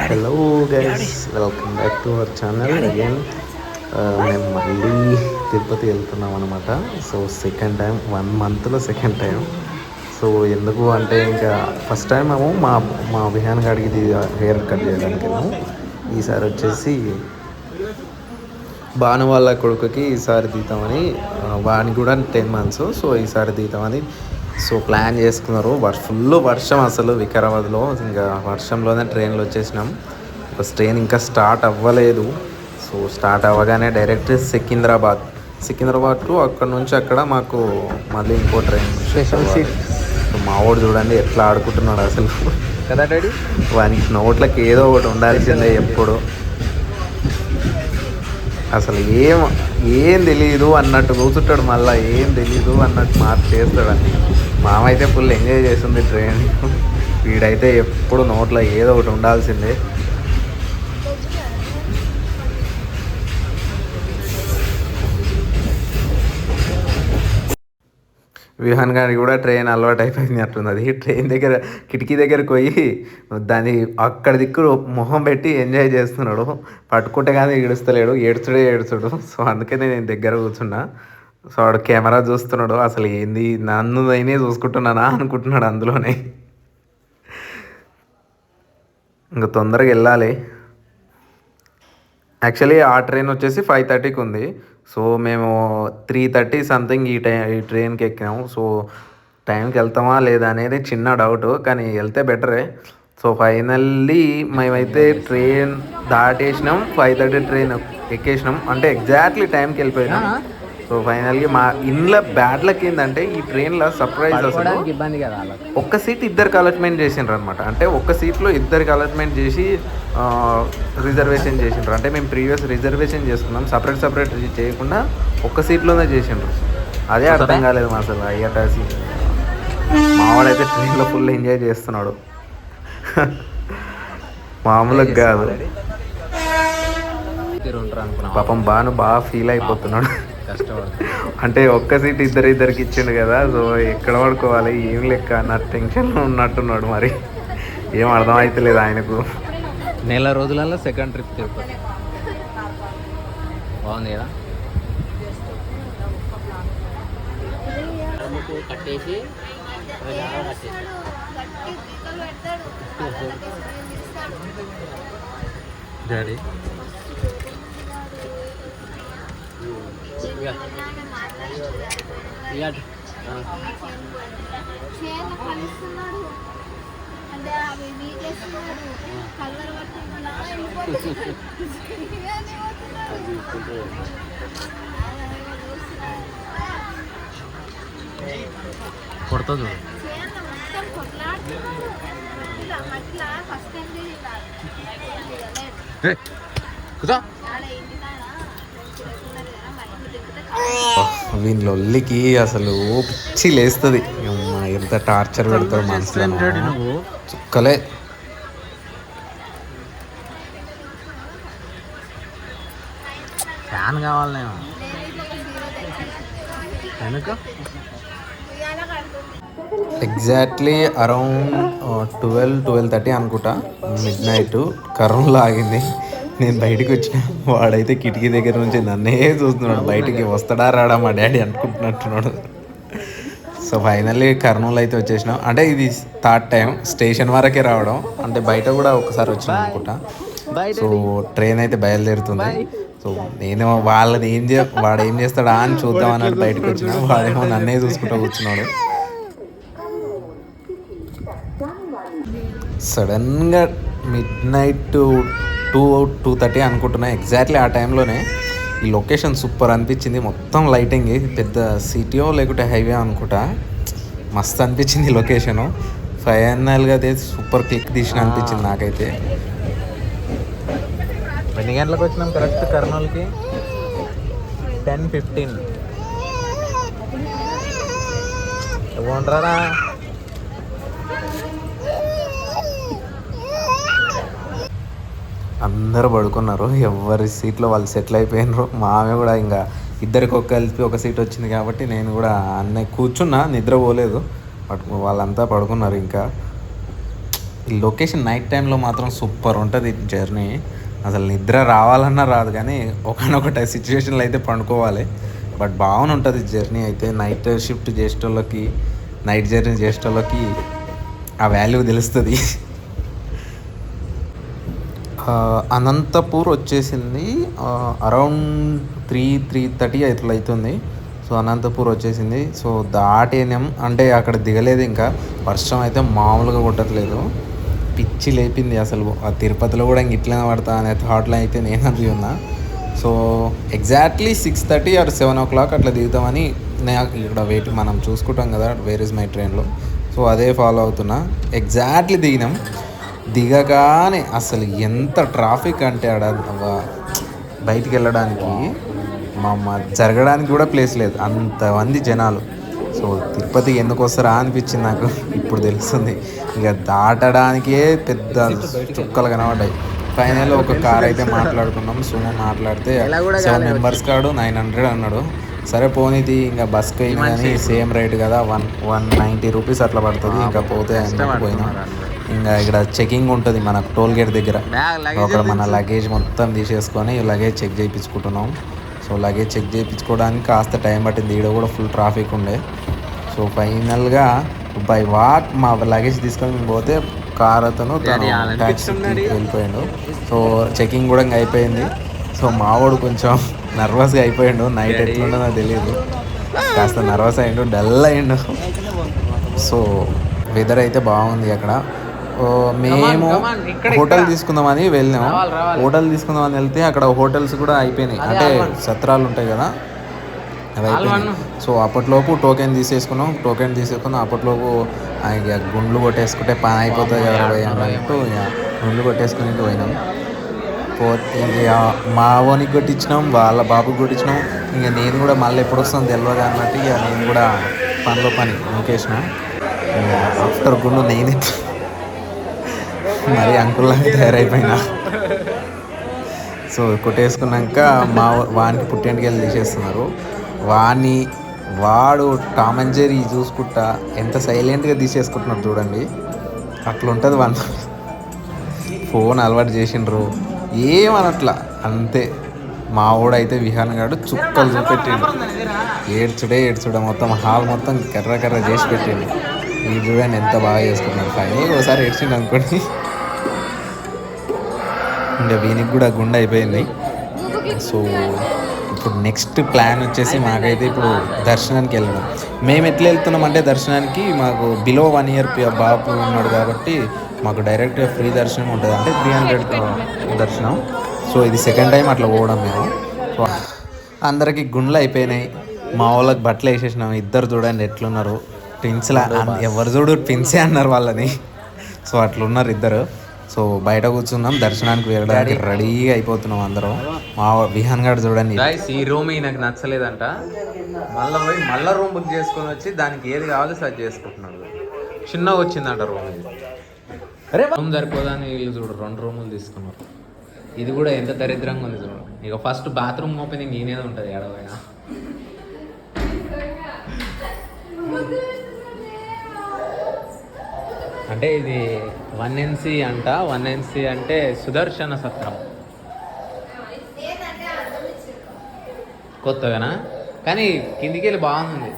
Hello guys welcome back to our channel again మేము మళ్ళీ తిరుపతి వెళ్తున్నాం అనమాట సో సెకండ్ టైం వన్ మంత్లో సెకండ్ టైం సో ఎందుకు అంటే ఇంకా ఫస్ట్ టైం మేము మా మా విహాన్ గాడికి హెయిర్ కట్ చేయడానికి వెళ్ళాము ఈసారి వచ్చేసి భాను వాళ్ళ కొడుకుకి ఈసారి తీద్దామని ఆ, వానికి కూడా టెన్ మంత్స్ సో ఈసారి తీద్దామని సో ప్లాన్ చేసుకున్నారు. ఫుల్ వర్షం అసలు వికారాబాద్లో. ఇంకా వర్షంలోనే ట్రైన్లో వచ్చేసినాం. బస్ ట్రైన్ ఇంకా స్టార్ట్ అవ్వలేదు. సో స్టార్ట్ అవ్వగానే డైరెక్ట్ సికింద్రాబాద్. సికింద్రాబాద్ టు అక్కడ నుంచి అక్కడ మాకు మళ్ళీ ఇంకో ట్రైన్. సో మా వాడు చూడండి ఎట్లా ఆడుకుంటున్నాడు అసలు. కదా డాడీ? వానికి నోట్లకి ఏదో ఒకటి ఉండాల్సిందే ఎప్పుడు. అసలు ఏం ఏం తెలియదు అన్నట్టు కూర్చుంటాడు మళ్ళీ. ఏం తెలియదు అన్నట్టు మార్పు చేస్తాడు అన్ని. మామ అయితే ఫుల్ ఎంజాయ్ చేస్తుంది ట్రైన్ వీడైతే ఎప్పుడు నోట్లో ఏదో ఒకటి ఉండాల్సిందే. విహాన్ గారికి కూడా ట్రైన్ అలవాటు అయిపోయింది అట్లున్నది ట్రైన్ దగ్గర కిటికీ దగ్గరకు పోయి దాన్ని అక్కడ దిక్కు మొహం పెట్టి ఎంజాయ్ చేస్తున్నాడు. పట్టుకుంటే కానీ ఏడుస్తలేడు ఏడుచుడే ఏడుచుడు సో అందుకనే నేను దగ్గర కూర్చున్నా. సో వాడు కెమెరా చూస్తున్నాడు. అసలు ఏంది? నన్ను నేనే చూసుకుంటున్నానా అనుకుంటున్నాడు అందులోనే. ఇంకా తొందరగా వెళ్ళాలి. యాక్చువల్లీ ఆ ట్రైన్ వచ్చేసి ఫైవ్ థర్టీకి ఉంది. సో మేము త్రీ థర్టీ సంథింగ్ ఈ టైం ఈ ట్రైన్కి ఎక్కాము. సో టైంకి వెళ్తామా లేదా అనేది చిన్న డౌట్ కానీ వెళ్తే బెటరే సో ఫైనల్లీ మేమైతే ట్రైన్ దాటేసినాం. ఫైవ్ థర్టీ ట్రైన్ ఎక్కేసినాం. అంటే ఎగ్జాక్ట్లీ టైంకి వెళ్ళిపోయినాం. సో ఫైనల్గా మా ఇంట్లో బ్యాడ్ లక్ ఏంటంటే ఈ ట్రైన్లో సర్ప్రైజ్ అసలు ఇబ్బంది కదా ఒక్క సీట్ ఇద్దరికి అలాట్మెంట్ చేసిండ్రు అనమాట అంటే ఒక్క సీట్లో ఇద్దరికి అలాట్మెంట్ చేసి రిజర్వేషన్ చేసిండ్రు. అంటే మేము ప్రీవియస్ రిజర్వేషన్ చేసుకున్నాం. సపరేట్ సపరేట్ చేయకుండా ఒక్క సీట్లోనే చేసిండ్రు. అదే అర్థం కాలేదు మా అసలు అయ్యటాసి మావాడైతే ట్రైన్లో ఫుల్ ఎంజాయ్ చేస్తున్నాడు. మామూలుగా కాదు. పాపం బాను బాగా ఫీల్ అయిపోతున్నాడు. అంటే ఒక్క సీట్ ఇద్దరు ఇద్దరికి ఇచ్చిండు కదా సో ఎక్కడ పడుకోవాలి ఏం లెక్క అన్న టెన్షన్లో ఉన్నట్టున్నాడు మరి. ఏం అర్థం అవుతలేదు ఆయనకు. నెల రోజులలో సెకండ్ ట్రిప్ తిరుపతి బాగుంది కదా? కట్టేసి. డాడీ. ఇలా కుదా ఆడ ఇంటి కాడ ఉన్నారు కదా మా ఇంటి తిప్పితే వీని లొల్లికి అసలు పిచ్చి లేస్తుంది. ఎంత టార్చర్ పెడతారు మనసులో చుక్కలే. ఫ్యాన్ కడుతుంది exactly around twelve twelve thirty midnight night corona ఆగింది నేను బయటికి వచ్చిన వాడైతే కిటికీ దగ్గర నుంచి నన్నే చూస్తున్నాడు. బయటికి వస్తాడా రాడా మా డాడీ అనుకుంటున్నట్టున్నాడు. సో ఫైనల్లీ కర్నూలు అయితే వచ్చేసినాం. అంటే ఇది థర్డ్ టైం స్టేషన్ వరకే రావడం. అంటే బయట కూడా ఒకసారి వచ్చినాం అనుకుంటా. సో ట్రైన్ అయితే బయలుదేరుతుంది. సో నేను వాళ్ళది ఏం చే వాడు ఏం చేస్తాడా అని చూద్దాం అన్నట్టు బయటకు వచ్చిన. వాడేమో నన్నే చూసుకుంటూ కూర్చున్నాడు. సడన్గా midnight two two thirty అనుకుంటున్నా. ఎగ్జాక్ట్లీ ఆ టైంలోనే ఈ లొకేషన్ సూపర్ అనిపించింది. మొత్తం లైటింగ్ పెద్ద సిటీయో లేకుంటే హైవే అనుకుంటా. మస్తు అనిపించింది లొకేషను. ఫైనల్గా అయితే సూపర్ క్లిక్ తీసిన అనిపించింది నాకైతే. ఎన్ని గంటలకు వచ్చినాం? కరెక్ట్ కర్నూలుకి? టెన్ ఫిఫ్టీన్ బాగుంటారా అందరూ పడుకున్నారు. ఎవరి సీట్లో వాళ్ళు సెటిల్ అయిపోయినారు మా ఆమె కూడా ఇంకా ఇద్దరికి ఒక కలిపి ఒక సీట్ వచ్చింది కాబట్టి నేను కూడా అన్నీ కూర్చున్నా నిద్ర పోలేదు. బట్ వాళ్ళంతా పడుకున్నారు ఇంకా. ఈ లొకేషన్ నైట్ టైంలో మాత్రం సూపర్ ఉంటుంది జర్నీ. అసలు నిద్ర రావాలన్నా రాదు కానీ ఒకనొకటి సిచ్యువేషన్లో అయితే పండుకోవాలి. బట్ బాగానే ఉంటుంది జర్నీ అయితే. నైట్ షిఫ్ట్ చేసేటోళ్ళకి నైట్ జర్నీ చేసేటోళ్ళకి ఆ వాల్యూ తెలుస్తుంది. అనంతపూర్ వచ్చేసింది అరౌండ్ త్రీ త్రీ థర్టీ అట్లా అవుతుంది సో అనంతపూర్ వచ్చేసింది. సో దాటేనాం అంటే అక్కడ దిగలేదు ఇంకా. వర్షం అయితే మామూలుగా కొట్టట్లేదు. పిచ్చి లేపింది అసలు. ఆ తిరుపతిలో కూడా ఇంక ఇట్లనే పడతా అనే థాట్లో అయితే నేను అది ఉన్నా. So exactly six thirty or seven o'clock అట్లా దిగుతామని నేను ఇక్కడ వెయిట్ మనం చూసుకుంటాం కదా వేర్ ఇస్ మై ట్రైన్లో సో అదే ఫాలో అవుతున్నా. ఎగ్జాక్ట్లీ దిగినాం. దిగగానే అసలు ఎంత ట్రాఫిక్ అంటే ఆడ బయటికి వెళ్ళడానికి మా జరగడానికి కూడా ప్లేస్ లేదు. అంతమంది జనాలు. సో తిరుపతి ఎందుకు వస్తారా అనిపించింది నాకు ఇప్పుడు తెలుస్తుంది. ఇక దాటడానికే పెద్ద చుక్కలు కనబడ్డాయి. ఫైనల్ ఒక కార్ అయితే మాట్లాడుకున్నాం. సుమో మాట్లాడితే సెవెన్ మెంబర్స్ కాడు నైన్ హండ్రెడ్ అన్నాడు. సరే పోనీది ఇంకా బస్కి అయినా కానీ సేమ్ రేట్ కదా. వన్ వన్ నైంటీ రూపీస్ అట్లా పడుతుంది. ఇంకా పోతే పోయినాం. ఇంకా ఇక్కడ చెకింగ్ ఉంటుంది మన టోల్ గేట్ దగ్గర. అక్కడ మన లగేజ్ మొత్తం తీసేసుకొని లగేజ్ చెక్ చేయించుకుంటున్నాం. సో లగేజ్ చెక్ చేయించుకోవడానికి కాస్త టైం పట్టింది. ఈడ కూడా ఫుల్ ట్రాఫిక్ ఉండే. సో ఫైనల్గా బై వాక్ మా లగేజ్ తీసుకొని మేము పోతే కార్ అతను వెళ్ళిపోయాడు. సో చెకింగ్ కూడా ఇంకా అయిపోయింది. సో మావాడు కొంచెం నర్వస్గా అయిపోయాడు. నైట్ ఎట్లుండో నాకు తెలియదు కాస్త నర్వస్ అయ్యిండు డల్ అయ్యిండు. సో వెదర్ అయితే బాగుంది అక్కడ. మేము హోటల్ తీసుకుందామని వెళ్ళాం హోటల్ తీసుకుందామని వెళ్తే అక్కడ హోటల్స్ కూడా అయిపోయినాయి. అంటే సత్రాలు ఉంటాయి కదా అవి అయిపోయినాయి. సో అప్పట్లోపు టోకెన్ తీసేసుకున్నాం. టోకెన్ తీసేసుకున్నాం. అప్పట్లోపు గుండ్లు కొట్టేసుకుంటే పని అయిపోతుంది కదా అన్నట్టు ఇక గుండ్లు కొట్టేసుకుని పోయినాం. పోతే ఇక మా ఓనికి కొట్టించినాం వాళ్ళ బాబుకి కొట్టించినాం. ఇంకా నేను కూడా మళ్ళీ ఎప్పుడు వస్తాను తెలియదు అన్నట్టు ఇక నేను కూడా పనిలో పని నూకేసిన ఆఫ్టర్ గుండు నేను మరి అంకుల్లా తయారైపోయినా. సో కొట్టేసుకున్నాక మా వానికి పుట్టేంటికెళ్ళి తీసేస్తున్నారు. వాని వాడు టామ్ అండ్ జెర్రీ చూసుకుంటా ఎంత సైలెంట్గా తీసేసుకుంటున్నారు చూడండి. అట్లా ఉంటుంది వన్ ఫోన్ అలవాటు చేసిండ్రు. ఏమనట్లా అంతే. మా అయితే విహాన్ కాడు చుక్కలు చూపెట్టిండు. ఏడ్చుడే ఏడ్చుడే మొత్తం హాల్ మొత్తం కర్ర కర్ర చేసి పెట్టిండు. ఈ చూడండి ఎంత బాగా చేసుకున్నాడు ఫైనల్ ఒకసారి ఏడ్చిండు అనుకోండి. ఇంకా వీనికి కూడా గుండె అయిపోయింది. సో ఇప్పుడు నెక్స్ట్ ప్లాన్ వచ్చేసి మాకైతే ఇప్పుడు దర్శనానికి వెళ్ళడం. మేము ఎట్లా వెళ్తున్నాం అంటే దర్శనానికి మాకు బిలో వన్ ఇయర్ బాబు ఉన్నాడు కాబట్టి మాకు డైరెక్ట్ ఫ్రీ దర్శనం ఉంటుంది. అంటే త్రీ హండ్రెడ్ దర్శనం. సో ఇది సెకండ్ టైం అట్లా పోవడం మేము. సో అందరికి గుండ్లు అయిపోయినాయి. మా వాళ్ళకి బట్టలు వేసేసినాం. ఇద్దరు చూడండి ఎట్లున్నారు. ట్విన్స్లా ఎవరు చూడు ట్విన్సే అన్నారు వాళ్ళని. సో అట్లున్నారు ఇద్దరు. సో బయట కూర్చున్నాం దర్శనానికి వెళ్ళడానికి రెడీగా అయిపోతున్నాం అందరం. మా విహాన్ గారు చూడండి. ఈ రూమ్ నాకు నచ్చలేదంట. మళ్ళీ పోయి మళ్ళీ రూమ్ బుక్ చేసుకొని వచ్చి దానికి ఏది కావాలో సెర్చ్ చేసుకుంటున్నాడు. చిన్నగా వచ్చిందంట రూమ్ అరే రూమ్ సరిపోదని వీళ్ళు చూడు రెండు రూములు తీసుకున్నారు. ఇది కూడా ఎంత దరిద్రంగా ఉంది చూడు. ఇక ఫస్ట్ బాత్రూమ్ ఓపెనింగ్ ఈయనే ఉంటుంది ఏడవైనా. అంటే ఇది వన్ ఎన్సి అంట. వన్ ఎన్సి అంటే సుదర్శన సత్రం. కొత్తగానా? కానీ కిందికి వెళ్ళి బాగుంది.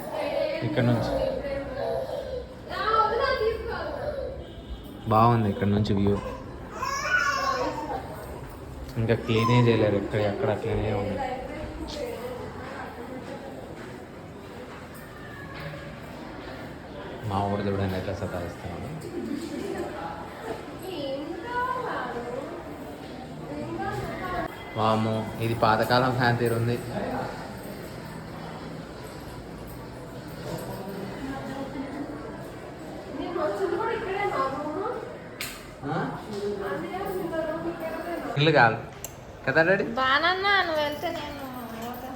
ఇక్కడ నుంచి. బాగుంది ఇక్కడ నుంచి వ్యూ. ఇంకా క్లీనే చేయలేరు. ఇక్కడ ఎక్కడ అట్లనే ఉంది. మా ఊరు చూడండి ఎట్లా సతాయిస్తున్నాడు వాము ఇది పాతకాలం ఫ్యాన్ తీరుంది ఇల్లు కాదు. కదా డాడీ? బానన్నా నువ్వు వెళ్తే నేను పోతా.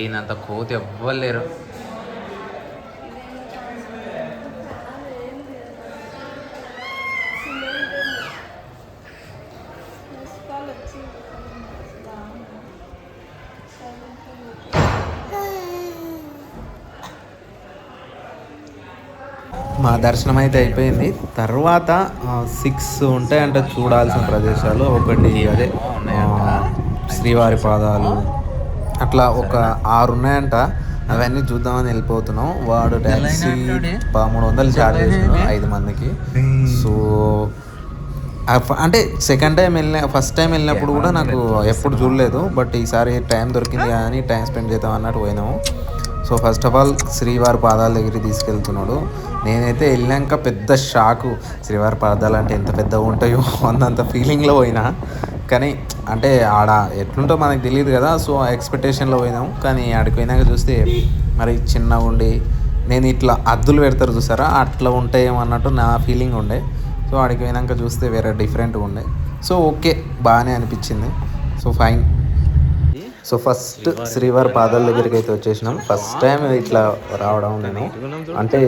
ఈయనంత కోతి ఎవ్వలేరు. మా దర్శనం అయితే అయిపోయింది. తర్వాత సిక్స్ ఉంటాయంటే చూడాల్సిన ప్రదేశాలు. ఒకటి అదే శ్రీవారి పాదాలు అట్లా ఒక ఆరు ఉన్నాయంట. అవన్నీ చూద్దామని వెళ్ళిపోతున్నాం. వాడు ట్యాక్సీ పదమూడు వందలు ఛార్జ్ చేసాడు ఐదు మందికి. సో అంటే సెకండ్ టైం వెళ్ళిన ఫస్ట్ టైం వెళ్ళినప్పుడు కూడా నాకు ఎప్పుడు చూడలేదు. బట్ ఈసారి టైం దొరికింది కానీ టైం స్పెండ్ చేద్దాం అన్నట్టు పోయినాము సో ఫస్ట్ ఆఫ్ ఆల్ శ్రీవారి పాదాల దగ్గరికి తీసుకెళ్తున్నాడు. నేనైతే వెళ్ళాక పెద్ద షాకు. శ్రీవారి పాదాలు అంటే ఎంత పెద్దగా ఉంటాయో అన్నంత ఫీలింగ్లో పోయినా. కానీ అంటే ఆడ ఎట్లుంటో మనకు తెలియదు కదా సో ఎక్స్పెక్టేషన్లో పోయినాం. కానీ ఆడికి పోయినాక చూస్తే మరి చిన్నగా ఉండి నేను ఇట్లా అద్దులు పెడతారు చూసారా? అట్లా ఉంటాయేమో అన్నట్టు నా ఫీలింగ్ ఉండే. సో ఆడికి పోయినాక చూస్తే వేరే డిఫరెంట్గా ఉండే. సో ఓకే బాగానే అనిపించింది. So fine. సో ఫస్ట్ శ్రీవారి పాదాల దగ్గరికి అయితే వచ్చేసినాం. ఫస్ట్ టైం ఇట్లా రావడం నేను. అంటే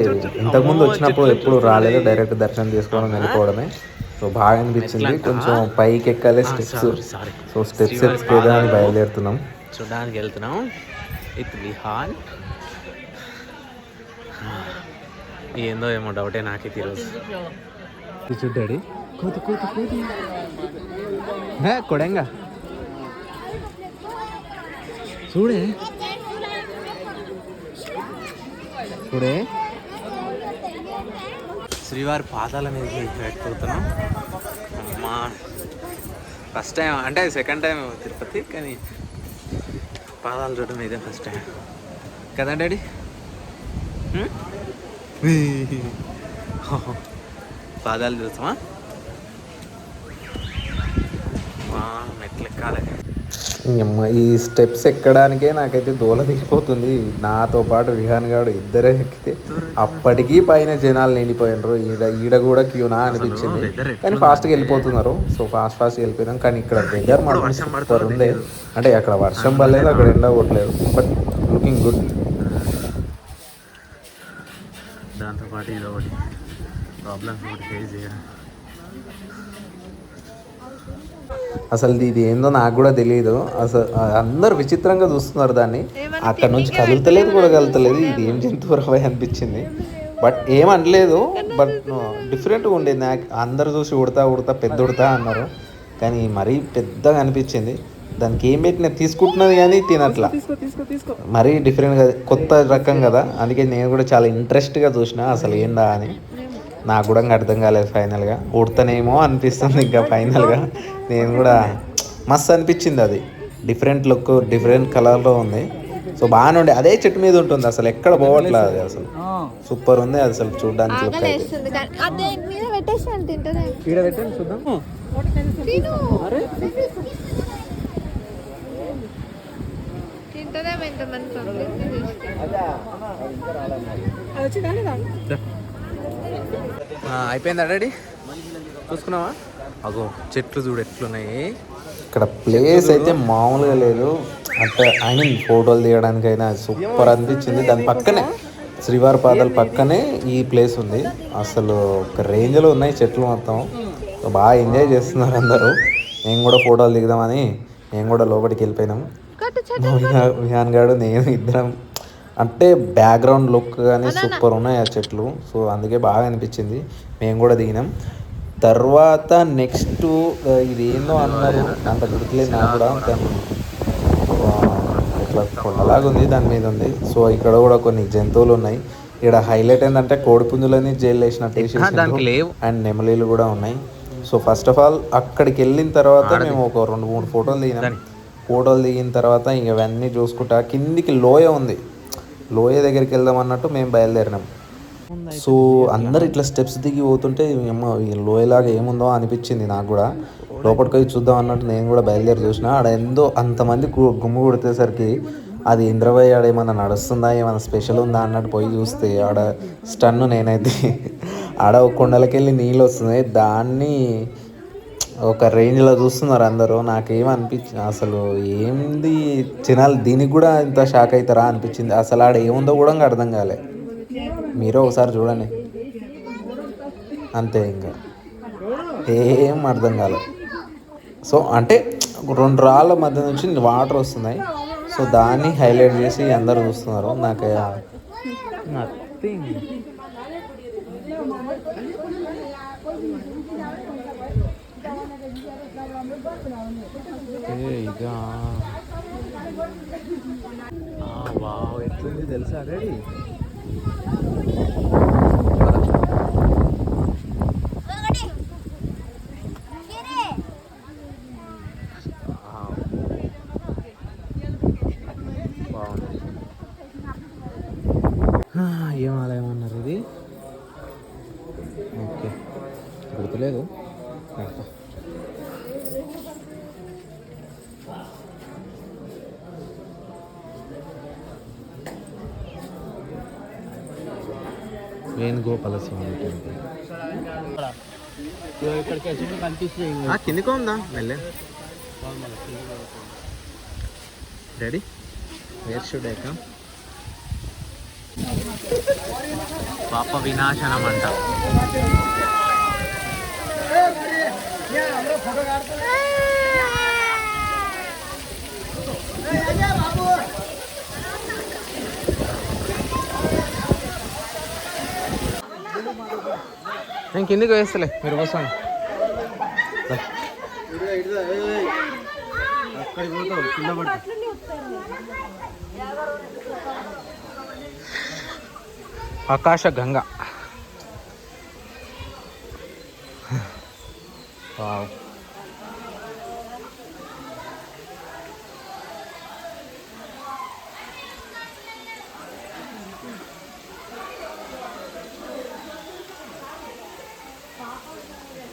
ఇంతకుముందు వచ్చినప్పుడు ఎప్పుడు రాలేదు. డైరెక్ట్ దర్శనం చేసుకోవడం వెళ్ళిపోవడమే. సో బాగా అనిపించింది. కొంచెం పైకి ఎక్కాలి. స్టెప్స్. సో స్టెప్స్ ఎక్కితే అని బయలుదేరుతున్నాం. చూడడానికి వెళ్తున్నాం. విత్ విహాన్ ఏందో ఏమో డౌటే నాకైతే ఈరోజు చూడ్డాడి కోతి కోతి కోతి. కొడంగా. చూడే. చూడే. శ్రీవారి పాదాల మీద పెట్టుకుంటున్నాం మా ఫస్ట్ టైం అంటే సెకండ్ టైం తిరుపతి కానీ పాదాలు చూడడం ఇదే ఫస్ట్ టైం. కదా డాడీ? పాదాలు చూస్తామా? ఈ స్టెప్స్ ఎక్కడానికే నాకైతే దూల దిగిపోతుంది నాతో పాటు విహాన్ గాడు ఇద్దరే ఎక్కితే అప్పటికీ పైన జనాలు నిండిపోయినారు. ఈడ ఈడ కూడా క్యూనా అనిపించింది. కానీ ఫాస్ట్గా వెళ్ళిపోతున్నారు. సో ఫాస్ట్ ఫాస్ట్ వెళ్ళిపోయినాం. కానీ ఇక్కడ వెదర్ మాత్రం సూపర్ ఉంది అంటే అక్కడ వర్షం పడలేదు అక్కడ ఎండ కొట్టలేదు. బట్ లుకింగ్ గుడ్ దాంతోపాటు ఇది ఒకటి ప్రాబ్లమ్స్ ఒకటి ఫేస్ చేయడం. అసలు ఇది ఏందో నాకు కూడా తెలియదు అసలు అందరు విచిత్రంగా చూస్తున్నారు దాన్ని. అక్కడ నుంచి కదులుతలేదు కూడా కదులుతలేదు. ఇది ఏం జంతువు రవై అనిపించింది. బట్ ఏమనలేదు బట్ డిఫరెంట్గా ఉండేది. నాకు అందరు చూసి ఉడతా ఉడతా పెద్ద ఉడతా అన్నారు. కానీ మరీ పెద్దగా అనిపించింది. దానికి ఏం పెట్టినా తీసుకుంటున్నది కానీ తినట్లా. మరీ డిఫరెంట్గా కొత్త రకం కదా. అందుకే నేను కూడా చాలా ఇంట్రెస్ట్గా చూసిన. అసలు ఏందా అని. నాకు కూడా ఇంకా అర్థం కాలేదు ఫైనల్గా. ఉడతనేమో అనిపిస్తుంది ఇంకా ఫైనల్గా. నేను కూడా మస్తు అనిపించింది అది. డిఫరెంట్ లుక్ డిఫరెంట్ కలర్లో ఉంది. సో బాగానే ఉండే. అదే చెట్టు మీద ఉంటుంది. అసలు ఎక్కడ పోవట్లేదు అది అసలు. సూపర్ ఉంది అది అసలు చూడడానికి లుక్ అయితే. అయిపోయిందా డాడీ చూసుకున్నావా? అగో చెట్లు చూడు ఎట్లున్నాయి. ఇక్కడ ప్లేస్ అయితే మామూలుగా లేదు. అంటే ఐ మీన్ ఫోటోలు తీయడానికైనా సూపర్ అనిపించింది. దాని పక్కనే శ్రీవారి పాదాల పక్కనే ఈ ప్లేస్ ఉంది. అసలు ఒక రేంజ్లో ఉన్నాయి చెట్లు మొత్తం. సో బాగా ఎంజాయ్ చేస్తున్నారు అందరూ. మేము కూడా ఫోటోలు దిగుదామని మేము కూడా లోపలికి వెళ్ళిపోయినాం. విహాన్ గాడు నేను ఇద్దరం. అంటే బ్యాక్గ్రౌండ్ లుక్ కానీ సూపర్ ఉన్నాయి ఆ చెట్లు. సో అందుకే బాగా అనిపించింది. మేము కూడా దిగినాం. తర్వాత నెక్స్ట్ ఇది ఏందో అన్నారు. అంత గుర్తులేదు నాకు కూడా. ఇట్లా కొండలాగా ఉంది దాని మీద ఉంది. సో ఇక్కడ కూడా కొన్ని జంతువులు ఉన్నాయి. ఇక్కడ హైలైట్ ఏంటంటే కోడిపుంజులని జైలు వేసినట్టు వేసేసిండ్రు. దానికి లేవు. అండ్ నెమలీలు కూడా ఉన్నాయి. సో ఫస్ట్ ఆఫ్ ఆల్ అక్కడికి వెళ్ళిన తర్వాత మేము ఒక రెండు మూడు ఫోటోలు దిగినాం. ఫోటోలు దిగిన తర్వాత ఇంక ఇవన్నీ చూసుకుంటా కిందికి లోయ ఉంది. లోయ దగ్గరికి వెళ్దాం అన్నట్టు మేము బయలుదేరినాం. సో అందరు ఇట్లా స్టెప్స్ దిగి పోతుంటే ఏమో లోయలాగా ఏముందో అనిపించింది నాకు కూడా. లోపలికి పోయి చూద్దాం అన్నట్టు నేను కూడా బయలుదేరి చూసిన. ఆడ ఎంతో అంతమంది గుమ్ము కొడితేసరికి అది ఇంద్రవయ్య ఆడ ఏమన్నా నడుస్తుందా ఏమన్నా స్పెషల్ ఉందా అన్నట్టు పోయి చూస్తే ఆడ స్టన్ను నేనైతే ఆడ ఒక కొండలకెళ్ళి నీళ్ళు వస్తుంది దాన్ని ఒక రేంజ్లో చూస్తున్నారు అందరూ. నాకేం అనిపించింది అసలు ఏంది జనాలు దీనికి కూడా ఇంత షాక్ అవుతారా అనిపించింది. అసలు ఆడ ఏముందో కూడా ఇంకా అర్థం కాలే. మీరు ఒకసారి చూడండి. అంతే ఇంకా. ఏం అర్థం కాలే. సో అంటే రెండు రాళ్ళ మధ్య నుంచి వాటర్ వస్తున్నాయి. సో దాన్ని హైలైట్ చేసి అందరూ చూస్తున్నారు. నాకు నథింగ్ వావ్ ఎట్లుంది తెలుసా రెడీ బాగుంది ఆ, ఏం ఆలయం అన్నారు ఇది ఓకే గుర్తులేదు పెడతా. గోపాల స్వామి టెంపుల్ ఉందా? Mellea. Ready where should I come Papa Vinasanam అంట నేను కిందికి వేస్తలే మీరు కూర్చోండి. ఆకాశ గంగా. వావ్.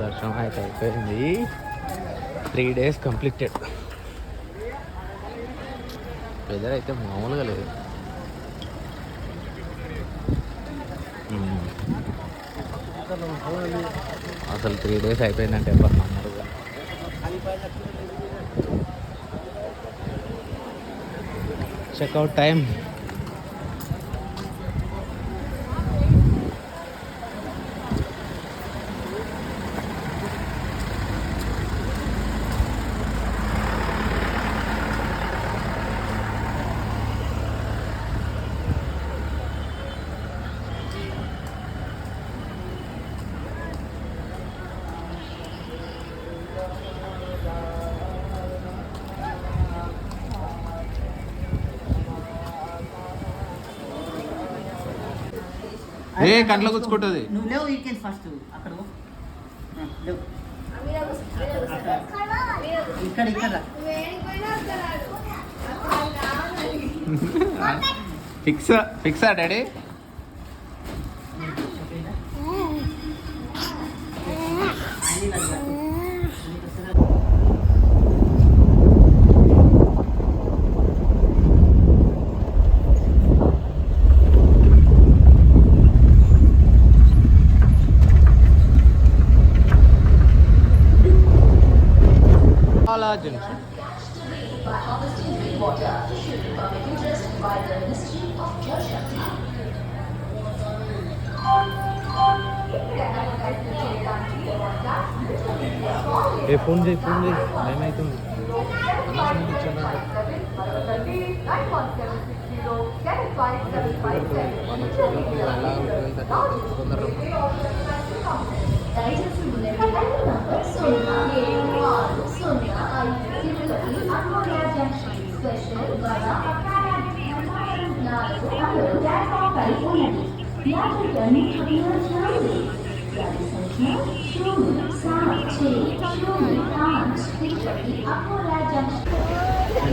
దర్శనం అయితే అయిపోయింది. త్రీ డేస్ కంప్లీటెడ్ వెదర్ అయితే మామూలుగా లేదు. Hmm. అసలు త్రీ డేస్ అయిపోయిందంటే ఎవరు నమ్మరుగా చెక్అవుట్ టైం ఏ కంట్లో కూర్చుకుంటుంది నువ్వు లేవు వీకెండ్ ఫస్ట్ అక్కడ పో. ఆ, లేవు. ఇక్కడ ఇక్కడ ఫిక్స్ ఫిక్సా డాడీ?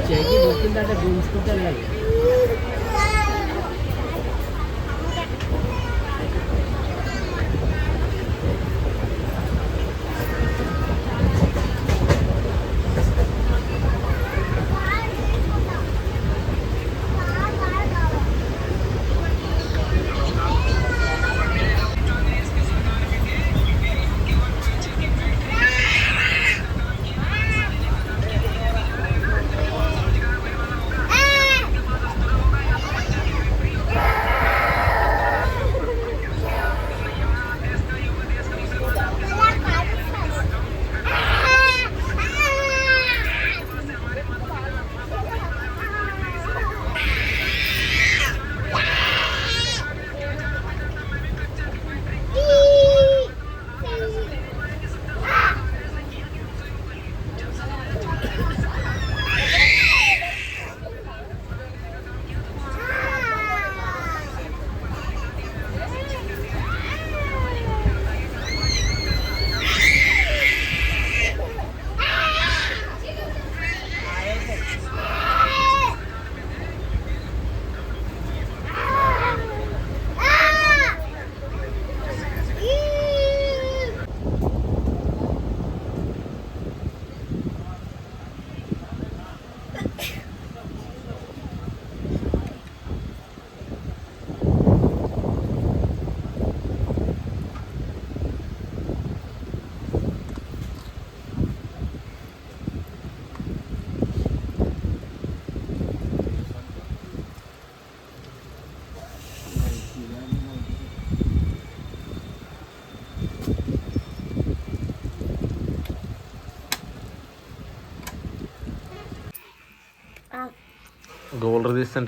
চাইছি দক্ষিণ দাদা গুণ স্কুটার লাগে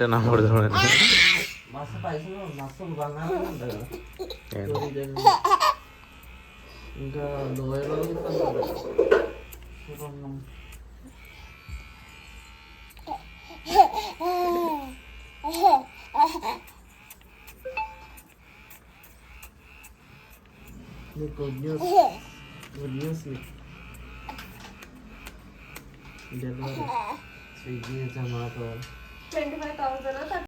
నా కూడా చూడండి మస్తు పైసలు మస్తు బంగారం ఉంటుంది కదా ఏంటి? టూరిజం ఇంకా ట్వంటీ ఫైవ్ థౌసండ్